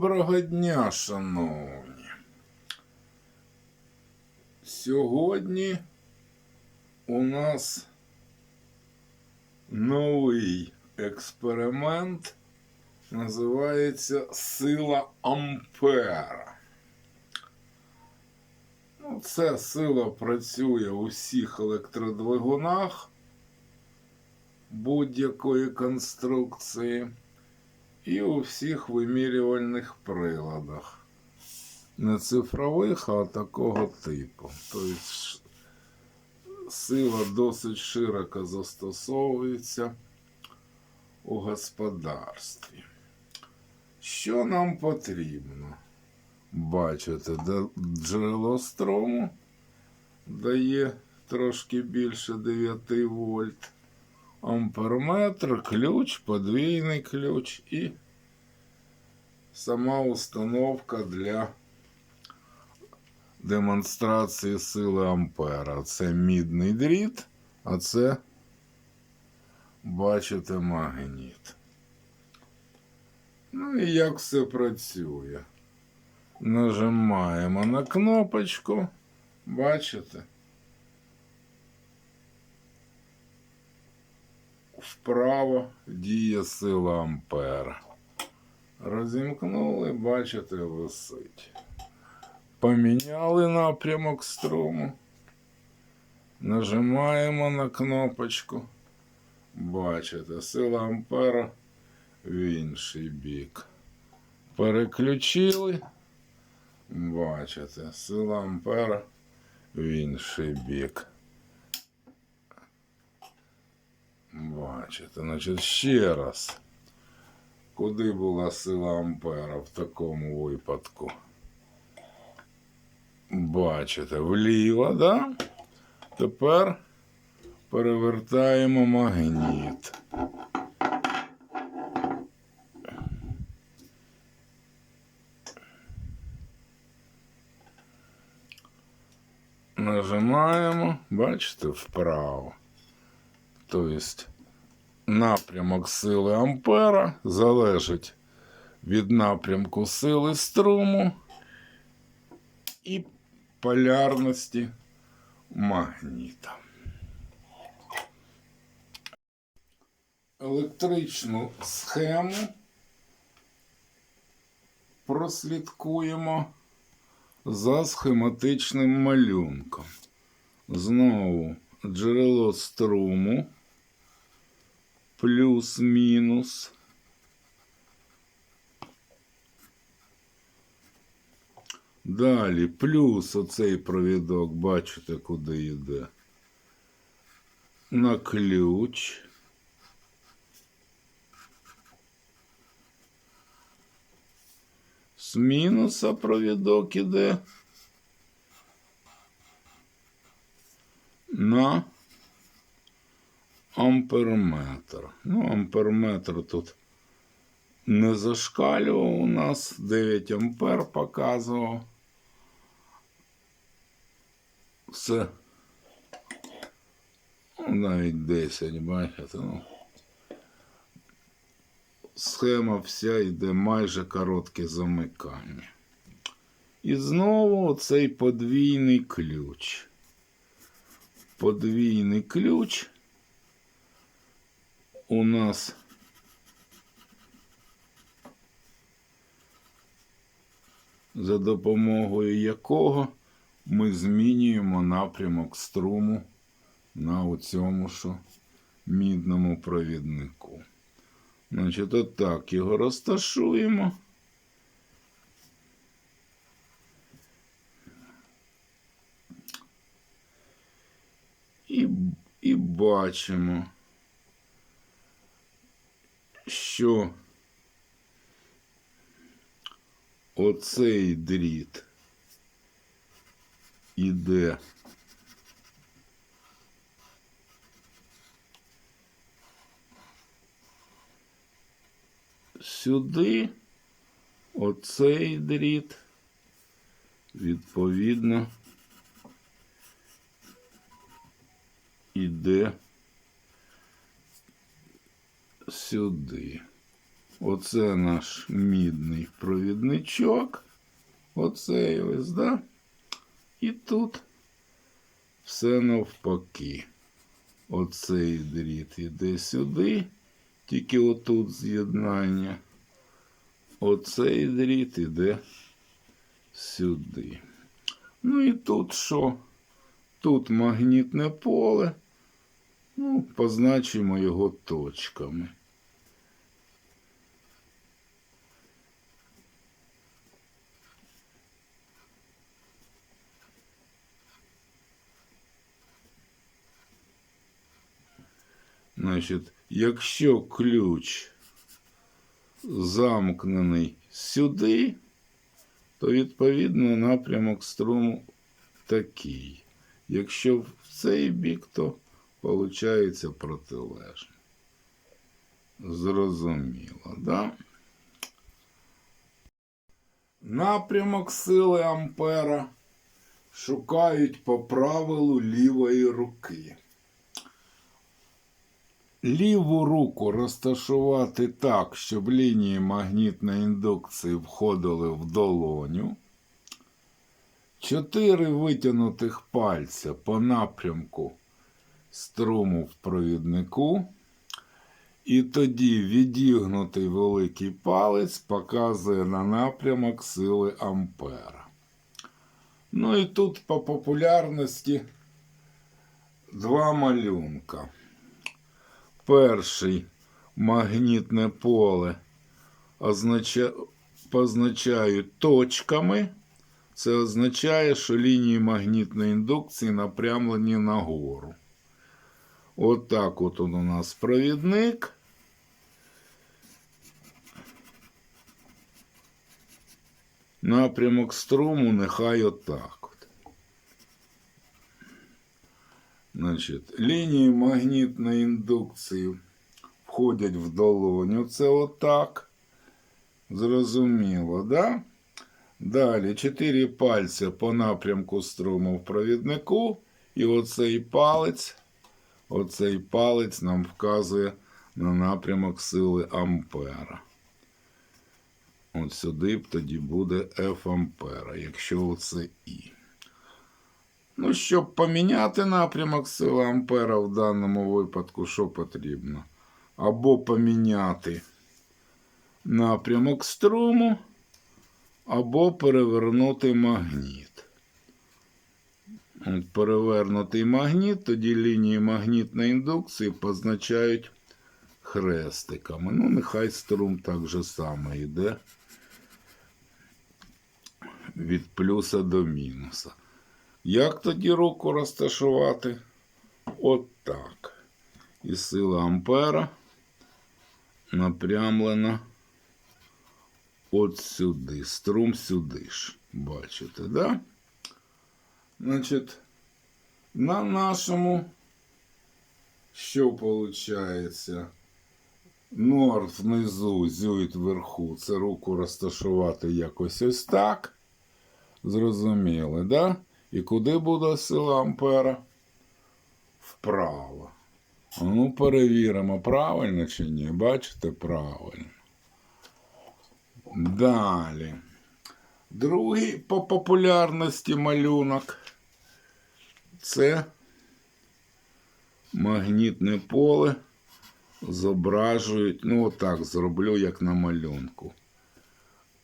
Доброго дня, шановні. Сьогодні у нас новий експеримент. Називається Сила Ампера. Ну, ця сила працює у всіх електродвигунах будь-якої конструкції і у всіх вимірювальних приладах. Не цифрових, а такого типу. Тобто сила досить широко застосовується у господарстві. Що нам потрібно? Бачите, джерело струму дає трошки більше 9 вольт амперметр, ключ, подвійний ключ і сама установка для демонстрації сили ампера. Це мідний дріт, а це, бачите, магніт. Ну і як все працює? Нажимаємо на кнопочку, бачите? Вправо діє сила ампера. Розімкнули, бачите, висить. Поміняли напрямок струму. Нажимаємо на кнопочку. Бачите, сила ампера в інший бік. Переключили. Бачите, сила ампера в інший бік. Бачите, значить, ще раз. Куди була сила Ампера в такому випадку? Бачите, вліво, да? Тепер перевертаємо магніт. Нажимаємо, бачите, вправо. Тобто напрямок сили Ампера залежить від напрямку сили струму і полярності магніта. Електричну схему прослідкуємо за схематичним малюнком. Знову джерело струму плюс-мінус. Далі плюс оцей провідок, бачите, куди йде. На ключ. З мінуса провідок іде на амперметр. Ну, амперметр тут не зашкалював у нас 9 ампер показував. Все. Ну, навіть 10, бачите. Ну. Схема вся йде майже коротке замикання. І знову цей подвійний ключ. Подвійний ключ у нас за допомогою якого ми змінюємо напрямок струму на оцьому що мідному провіднику. Значить, отак його розташуємо. І, і бачимо, що оцей дріт іде сюди, оцей дріт, відповідно, іде. Оце наш мідний провідничок. Оцей ось, да? І тут все навпаки. Оцей дріт іде сюди, тільки отут з'єднання. Оцей дріт іде сюди. Ну і тут що? Тут магнітне поле. Ну, позначимо його точками. Значить, якщо ключ замкнений сюди, то відповідно напрямок струму такий. Якщо в цей бік, то виходить протилежно. Зрозуміло, да? Напрямок сили Ампера шукають по правилу лівої руки. Ліву руку розташувати так, щоб лінії магнітної індукції входили в долоню. Чотири витягнутих пальця по напрямку струму в провіднику. І тоді відігнутий великий палець показує на напрямок сили Ампера. Ну і тут по популярності два малюнка. Перший магнітне поле означа... позначають точками. Це означає, що лінії магнітної індукції напрямлені нагору. Отак от, он у нас провідник. Напрямок струму нехай отак. От. Значить, лінії магнітної індукції входять в долоню. Це отак. Зрозуміло, да? Далі чотири пальці по напрямку струму в провіднику. І оцей палець, оцей палець нам вказує на напрямок сили Ампера. От сюди б тоді буде F Ампера, якщо оце І. Ну, щоб поміняти напрямок сили Ампера в даному випадку, що потрібно? Або поміняти напрямок струму, або перевернути магніт. От перевернутий магніт, тоді лінії магнітної індукції позначають хрестиками. Ну, нехай струм так же само йде від плюса до мінуса. Як тоді руку розташувати? От так. І сила Ампера напрямлена от сюди. Струм сюди ж. Бачите, да? Значить, на нашому, що виходить? Норд внизу, зюїт вверху. Це руку розташувати якось ось так. Зрозуміли, да? І куди буде сила Ампера? Вправо. Ну, перевіримо, правильно чи ні. Бачите, правильно. Далі. Другий по популярності малюнок. Це магнітне поле зображують. Ну, отак зроблю, як на малюнку.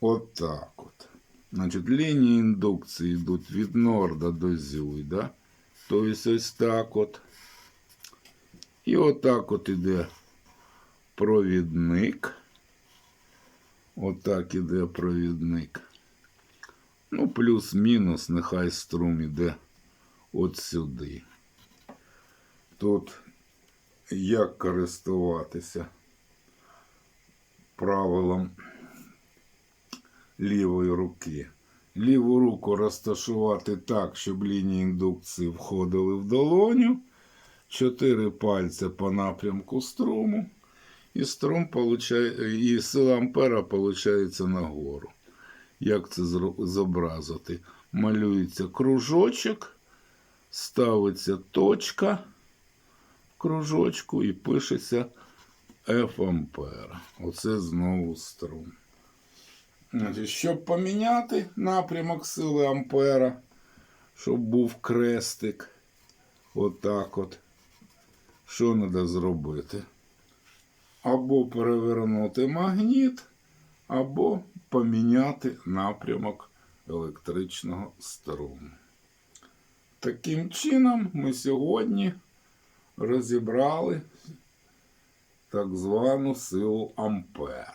Отак от. Значить, лінії індукції йдуть від норда до зюйда. Тобто ось так от. І отак от іде провідник. Отак іде провідник. Ну, плюс-мінус, нехай струм іде от сюди. Тут як користуватися правилом лівої руки. Ліву руку розташувати так, щоб лінії індукції входили в долоню. Чотири пальця по напрямку струму. І струм получає, і сила ампера виходить нагору. Як це зобразити? Малюється кружочок, ставиться точка в кружочку і пишеться F ампера. Оце знову струм. Значить, щоб поміняти напрямок сили ампера, щоб був крестик, отак от, що треба зробити? Або перевернути магніт, або поміняти напрямок електричного струму. Таким чином, ми сьогодні розібрали так звану силу Ампера.